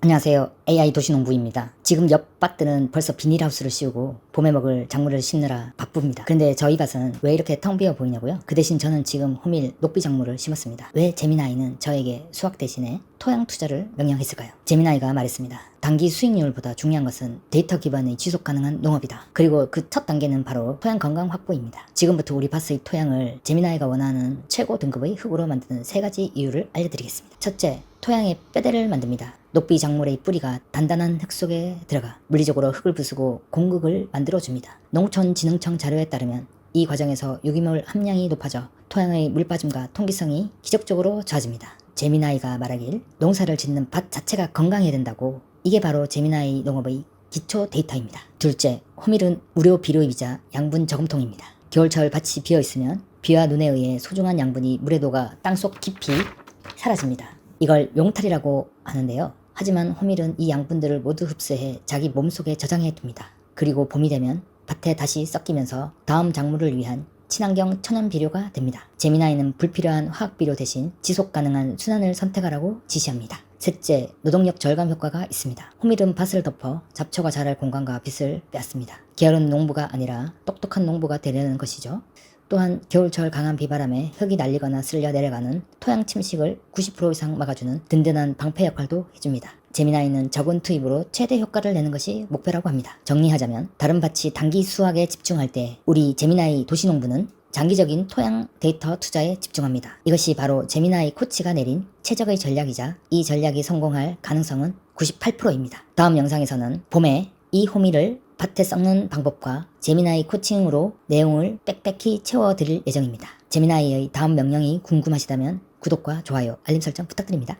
안녕하세요. AI 도시농부입니다. 지금 옆 밭들은 벌써 비닐하우스를 씌우고 봄에 먹을 작물을 심느라 바쁩니다. 그런데 저희 밭은 왜 이렇게 텅 비어 보이냐고요? 그 대신 저는 지금 호밀 녹비 작물을 심었습니다. 왜 재미나이는 저에게 수확 대신에 토양 투자를 명령했을까요? 재미나이가 말했습니다. 단기 수익률보다 중요한 것은 데이터 기반의 지속 가능한 농업이다. 그리고 그 첫 단계는 바로 토양 건강 확보입니다. 지금부터 우리 밭의 토양을 재미나이가 원하는 최고 등급의 흙으로 만드는 세 가지 이유를 알려드리겠습니다. 첫째, 토양에 뼈대를 만듭니다. 녹비 작물의 뿌리가 단단한 흙 속에 들어가 물리적으로 흙을 부수고 공극을 만들어줍니다. 농촌진흥청 자료에 따르면 이 과정에서 유기물 함량이 높아져 토양의 물빠짐과 통기성이 기적적으로 좋아집니다. 제미나이가 말하길 농사를 짓는 밭 자체가 건강해야 된다고 이게 바로 제미나이 농업의 기초 데이터입니다. 둘째, 호밀은 무료 비료이자 양분 저금통입니다. 겨울철 밭이 비어 있으면 비와 눈에 의해 소중한 양분이 물에 녹아 땅속 깊이 사라집니다. 이걸 용탈이라고 하는데요. 하지만 호밀은 이 양분들을 모두 흡수해 자기 몸속에 저장해 둡니다. 그리고 봄이 되면 밭에 다시 섞이면서 다음 작물을 위한 친환경 천연 비료가 됩니다. 제미나이는 불필요한 화학 비료 대신 지속 가능한 순환을 선택하라고 지시합니다. 셋째, 노동력 절감 효과가 있습니다. 호밀은 밭을 덮어 잡초가 자랄 공간과 빛을 빼앗습니다. 게으른 농부가 아니라 똑똑한 농부가 되려는 것이죠. 또한 겨울철 강한 비바람에 흙이 날리거나 쓸려 내려가는 토양 침식을 90% 이상 막아주는 든든한 방패 역할도 해줍니다. 제미나이는 적은 투입으로 최대 효과를 내는 것이 목표라고 합니다. 정리하자면 다른 밭이 단기 수확에 집중할 때 우리 제미나이 도시농부는 장기적인 토양 데이터 투자에 집중합니다. 이것이 바로 제미나이 코치가 내린 최적의 전략이자 이 전략이 성공할 가능성은 98%입니다. 다음 영상에서는 봄에 이 호미를 밭에 썩는 방법과 제미나이 코칭으로 내용을 빽빽히 채워드릴 예정입니다. 제미나이의 다음 명령이 궁금하시다면 구독과 좋아요, 알림 설정 부탁드립니다.